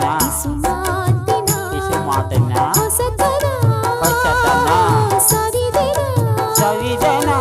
ಸವಿದನಾ ಸವಿದನಾ